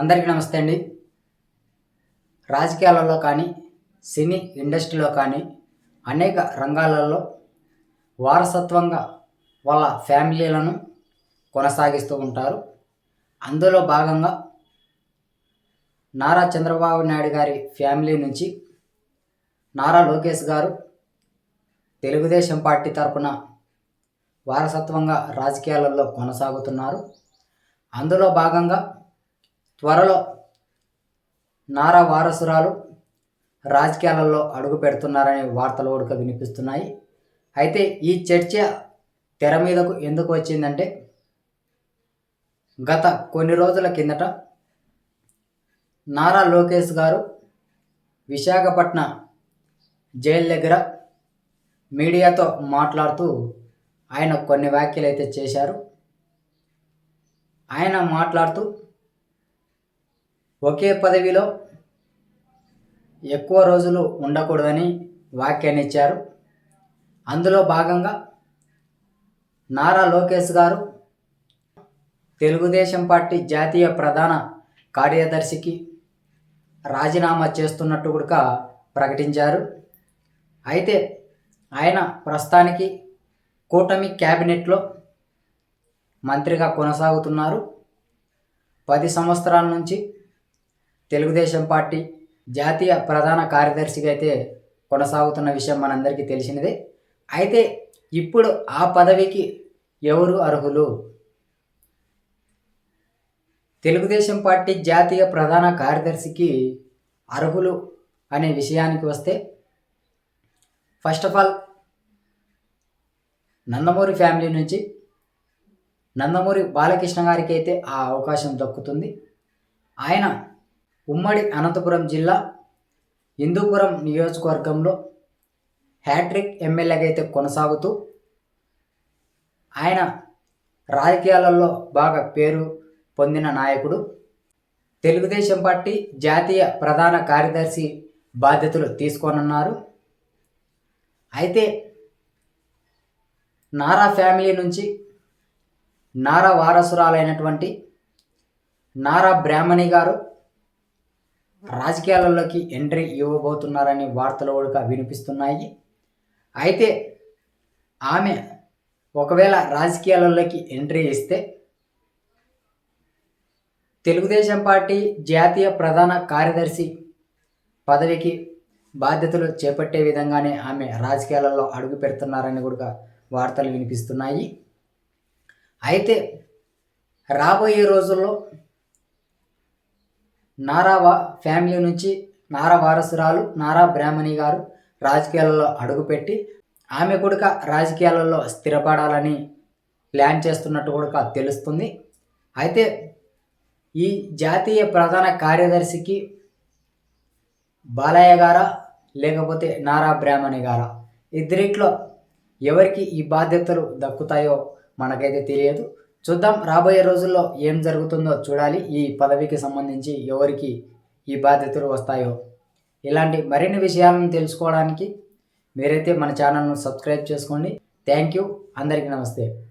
అందరికీ నమస్తే అండి. రాజకీయాలలో కానీ సినీ ఇండస్ట్రీలో కానీ అనేక రంగాలలో వారసత్వంగా వాళ్ళ ఫ్యామిలీలను కొనసాగిస్తూ ఉంటారు. అందులో భాగంగా నారా చంద్రబాబు నాయుడు గారి ఫ్యామిలీ నుంచి నారా లోకేష్ గారు తెలుగుదేశం పార్టీ తరపున వారసత్వంగా రాజకీయాలలో కొనసాగుతున్నారు. అందులో భాగంగా త్వరలో నారా వారసురాలు రాజకీయాలలో అడుగు పెడుతున్నారనే వార్తలు కూడా వినిపిస్తున్నాయి. అయితే ఈ చర్చ తెర మీదకు ఎందుకు వచ్చిందంటే గత కొన్ని రోజుల కిందట నారా లోకేష్ గారు విశాఖపట్నం జైలు దగ్గర మీడియాతో మాట్లాడుతూ ఆయన కొన్ని వ్యాఖ్యలు అయితే చేశారు. ఆయన మాట్లాడుతూ ఒకే పదవిలో ఎక్కువ రోజులు ఉండకూడదని వ్యాఖ్యాన్ని ఇచ్చారు. అందులో భాగంగా నారా లోకేష్ గారు తెలుగుదేశం పార్టీ జాతీయ ప్రధాన కార్యదర్శికి రాజీనామా చేస్తున్నట్టు కూడా ప్రకటించారు. అయితే ఆయన ప్రస్తుతానికి కూటమి క్యాబినెట్లో మంత్రిగా కొనసాగుతున్నారు. పది సంవత్సరాల నుంచి తెలుగుదేశం పార్టీ జాతీయ ప్రధాన కార్యదర్శిగా అయితే కొనసాగుతున్న విషయం మనందరికీ తెలిసినదే. అయితే ఇప్పుడు ఆ పదవికి ఎవరు అర్హులు? తెలుగుదేశం పార్టీ జాతీయ ప్రధాన కార్యదర్శికి అర్హులు అనే విషయానికి వస్తే first of all Nandamuri family నుంచి నందమూరి బాలకృష్ణ గారికి అయితే ఆ అవకాశం దక్కుతుంది. ఆయన ఉమ్మడి అనంతపురం జిల్లా హిందూపురం నియోజకవర్గంలో హ్యాట్రిక్ ఎమ్మెల్యేగా అయితే కొనసాగుతూ ఆయన రాజకీయాలలో బాగా పేరు పొందిన నాయకుడు. తెలుగుదేశం పార్టీ జాతీయ ప్రధాన కార్యదర్శి బాధ్యతలు తీసుకోనున్నారు. అయితే నారా ఫ్యామిలీ నుంచి నారా వారసురాలైనటువంటి నారా బ్రాహ్మణి గారు రాజకీయాలలోకి ఎంట్రీ ఇవ్వబోతున్నారని వార్తలు కూడా వినిపిస్తున్నాయి. అయితే ఆమె ఒకవేళ రాజకీయాలలోకి ఎంట్రీ ఇస్తే తెలుగుదేశం పార్టీ జాతీయ ప్రధాన కార్యదర్శి పదవికి బాధ్యతలు చేపట్టే విధంగానే ఆమె రాజకీయాలలో అడుగు పెడుతున్నారని కూడా వార్తలు వినిపిస్తున్నాయి. అయితే రాబోయే రోజుల్లో నారా ఫ్యామిలీ నుంచి నారా వారసురాలు నారా బ్రాహ్మణి గారు రాజకీయాలలో అడుగుపెట్టి ఆమె కొడుక రాజకీయాలలో స్థిరపడాలని ప్లాన్ చేస్తున్నట్టు కూడా తెలుస్తుంది. అయితే ఈ జాతీయ ప్రధాన కార్యదర్శికి బాలయ్య గారా లేకపోతే నారా బ్రాహ్మణి గారా? ఇద్దరిట్లో ఎవరికి ఈ బాధ్యతలు దక్కుతాయో మనకైతే తెలియదు. చూద్దాం. రాబోయే రోజుల్లో ఏం జరుగుతుందో చూడాలి. ఈ పదవికి సంబంధించి ఎవరికి ఈ బాధ్యతలు వస్తాయో. ఇలాంటి మరిన్ని విషయాలను తెలుసుకోవడానికి మీరైతే మన ఛానల్ను సబ్స్క్రైబ్ చేసుకోండి. Thank you. అందరికీ నమస్తే.